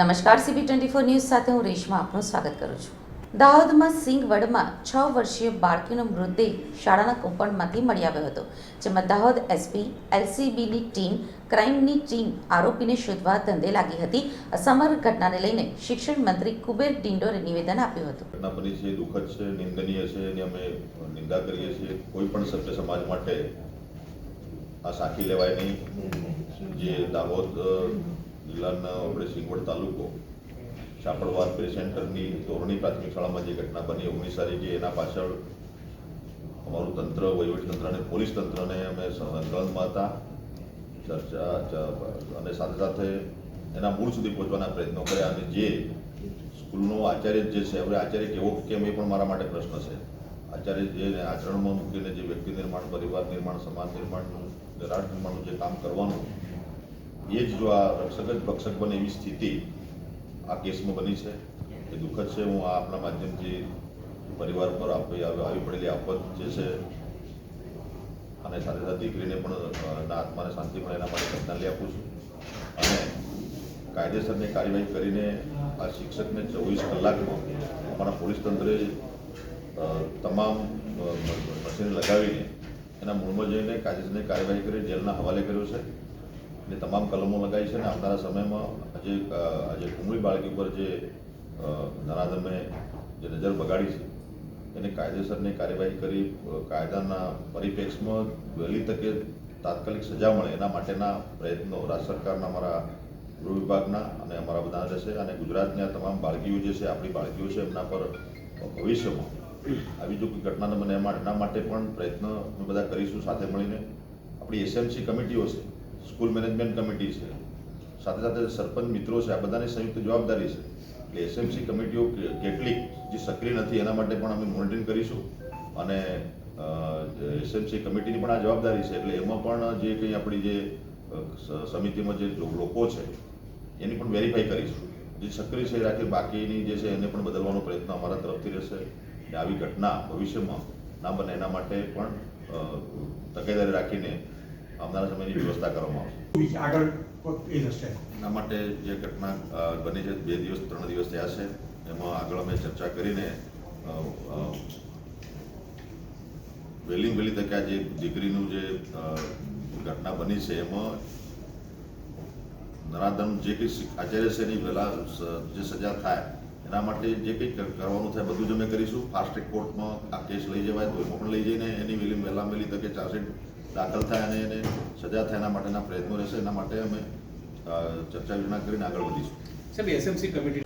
નમસ્કાર CB twenty four news સાથે હું રેશમા આપનું સ્વાગત કરું છું. દાહોદમાં સિંગવડમાં છ વર્ષીય બાળકીનો મૃતદેહ શાળાના કમ્પાઉન્ડમાંથી મળી આવ્યો હતો, જેમાં દાહોદ એસપી, એલસીબીની ટીમ, ક્રાઇમની ટીમ આરોપીને શોધવા ધંધે લાગી હતી. સમગ્ર ઘટનાને લઈને શિક્ષણ મંત્રી કુબેર ડિંડોરે નિવેદન આપ્યું હતું. ઘટના બની છે દુઃખદ છે, નિંદનીય છે, એની અમે નિંદા કરીએ છીએ. કોઈ પણ સભ્ય સમાજ માટે આ સાખી લેવાય નહીં. જે દાહોદ જિલ્લાનો આપણે સિંગવડ તાલુકો સાપડવાર પ્રી સેન્ટરની પ્રાથમિક શાળામાં જે ઘટના બની, ઓગણીસ તારીખે એના પાછળ અમારું તંત્ર, વહીવટી તંત્ર અને પોલીસ તંત્રને અમે સંકલનમાં હતા. ચર્ચા અને સાથે સાથે એના મૂળ સુધી પહોંચવાના પ્રયત્નો કર્યા અને જે સ્કૂલનો આચાર્ય જે છે, હવે આચાર્ય કેવો કેમ એ પણ મારા માટે પ્રશ્ન છે. આચાર્ય જે આચરણમાં મૂકીને જે વ્યક્તિ નિર્માણ, પરિવાર નિર્માણ, સમાજ નિર્માણનું રાષ્ટ્ર નિર્માણનું જે કામ કરવાનું એ જ જો આ રક્ષક જ ભક્ષક બને એવી સ્થિતિ આ કેસમાં બની છે. એ દુઃખદ છે. હું આપણા માધ્યમથી પરિવાર પર આપી આવી પડેલી આફત જે છે, અને સાથે સાથે દીકરીને પણ એના આત્માને શાંતિ મળે એના માટે શ્રદ્ધાંજલિ આપું છું. અને કાયદેસરની કાર્યવાહી કરીને આ શિક્ષકને ચોવીસ કલાકમાં અમારા પોલીસ તંત્રે તમામ મશીન લગાવીને એના મૂળમાં જઈને કાયદેસરની કાર્યવાહી કરી, જેલના હવાલે કર્યો છે. અને તમામ કલમો લગાવી છે અને આવનારા સમયમાં આજે આજે કુમળી બાળકી ઉપર જે નરાધમે જે નજર બગાડી છે, એને કાયદેસરની કાર્યવાહી કરી કાયદાના પરિપ્રેક્ષમાં વહેલી તકે તાત્કાલિક સજા મળે એના માટેના પ્રયત્નો રાજ્ય સરકારના, અમારા ગૃહ વિભાગના અને અમારા બધા રહેશે અને ગુજરાતની આ તમામ બાળકીઓ જે છે, આપણી બાળકીઓ છે, એમના પર ભવિષ્યમાં આવી જો કોઈ ઘટના ન બને એના માટે પણ પ્રયત્ન અમે બધા કરીશું સાથે મળીને. આપણી એસએમસી કમિટીઓ છે સ્કૂલ મેનેજમેન્ટ કમિટી છે. સાથે સાથે સરપંચ મિત્રો છે, આ બધાની સંયુક્ત જવાબદારી છે. એટલે એસએમસી કમિટીઓ કેટલીક જે સક્રિય નથી, એના માટે પણ અમે મોનિટરિંગ કરીશું. અને એસએમસી કમિટીની પણ આ જવાબદારી છે. એટલે એમાં પણ જે કંઈ આપણી જે સમિતિમાં જે લોકો છે, એની પણ વેરીફાઈ કરીશું. જે સક્રિય છે રાખી બાકીની જે છે એને પણ બદલવાનો પ્રયત્ન અમારા તરફથી રહેશે. અને આવી ઘટના ભવિષ્યમાં ના બને એના માટે પણ તકેદારી રાખીને આવનારા સમયની વ્યવસ્થા કરવામાં આવશે. આગળ એના માટે જે ઘટના બની છે બે દિવસ ત્રણ દિવસ થયા છે. એમાં આગળ અમે ચર્ચા કરીને વહેલી વહેલી તકે આ જે દીકરીનું જે ઘટના બની છે એમાં નરાધમ જે કંઈ આચાર્ય છે એની વહેલા જે સજા થાય એના માટે જે કંઈ કરવાનું થાય બધું જ અમે કરીશું. ફાસ્ટ ટ્રેક કોર્ટમાં આ કેસ લઈ જવાય તો એમાં પણ લઈ જઈને એની વહેલી વહેલા વહેલી તકે ચાર્જશીટ દાખલ થાય અને એને સજા થાય એના માટેના પ્રયત્નો રહેશે. એના માટે અમે ચર્ચા વિચારણા કરીને આગળ વધીશું. સાહેબ, એસએમસી કમિટી